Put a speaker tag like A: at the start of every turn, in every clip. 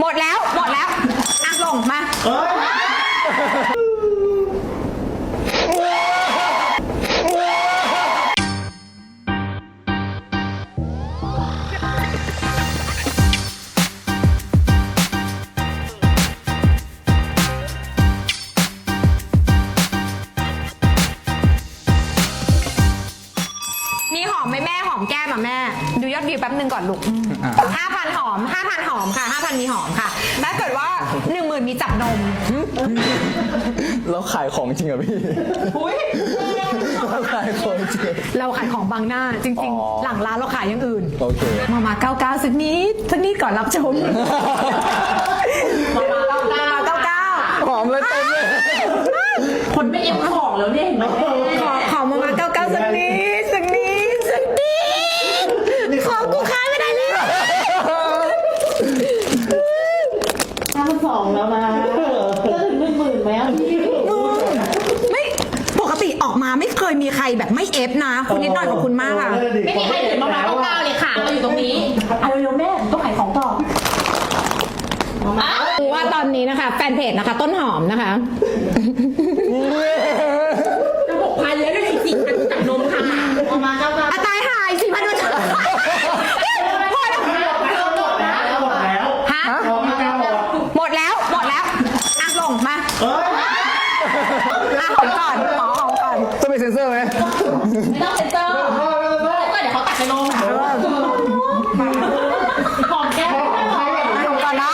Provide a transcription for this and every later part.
A: หมดแล้ว หมดแล้วอะลงมา
B: มี
A: หอมไหมแม่หอมแก้มอะแม่ ดูยอดวิวแป๊บนึงก่อนลูกห้าพันหอมห้าพันหอมค่ะห้าพันมีหอมค่ะถ้าเกิดว่าหนึ่งหมื่นมีจับนม
C: แล้วขายของจริงเหรอพี่แล้วขายของจริงเหรอ
A: เราขายของบางหน้าจริง อ๋อ ๆ หลังร้านเราขายอย่างอื่น
C: โอเค
A: มามาเก้าเก้าสักนิดสักนิดก่อนรับชม มามาเก้าเก้าเก้าเก้าหอมเลยเต็มเลย
D: คนไม่เอ็มของแล้วเนี่ยเห็นไหม ขอ
A: ขอมามาเก้าเก้าสักนิดสักนิดสักนิดขอกูขายไม่ได้เลย
B: ห้าพันสองแล้วนะจะถึงหนึ่งหมื่นไหมอะพี่
A: ไม่ปกติออก มาไม่เคยมีใครแบบไม่เอฟนะคุณนิดหน่อยขอบคุณมากค่ะ
D: ไม่มีใครถึงประมาณเก้าเลยค่ะเราอยู่ตรงนี้เอาเร็วๆแม่ต้องขายของต่อมา
A: คือว่าตอนนี้นะคะ แฟนเพจนะคะ ต้นหอมนะคะ
D: จะหกพันแล้วได้อีกสี่พันจากนมค่ะ
B: เอามาเก้าเก้า
A: อาตายหายสี่พันด้วยจ้ะพอแล้วฮะหมดแล้ว หมดแล้วอะลงมาเฮ
B: ้ย
C: เซ็นเซอร์ไหม
D: ไม่ต้องเซ็นเซอร์ก็เดี๋ยวเขาตัดไปลงนะหอมแก้มหอมแก้ม
A: จบก่อนะ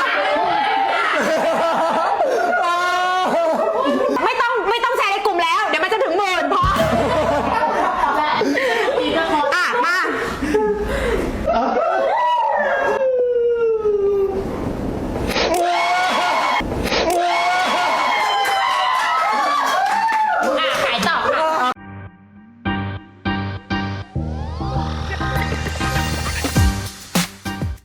A: ไม่ต้องไม่ต้องแชร์ในกลุ่มแล้ว เดี๋ยวมันจะถึงหมื่นพออะอะ
D: ใค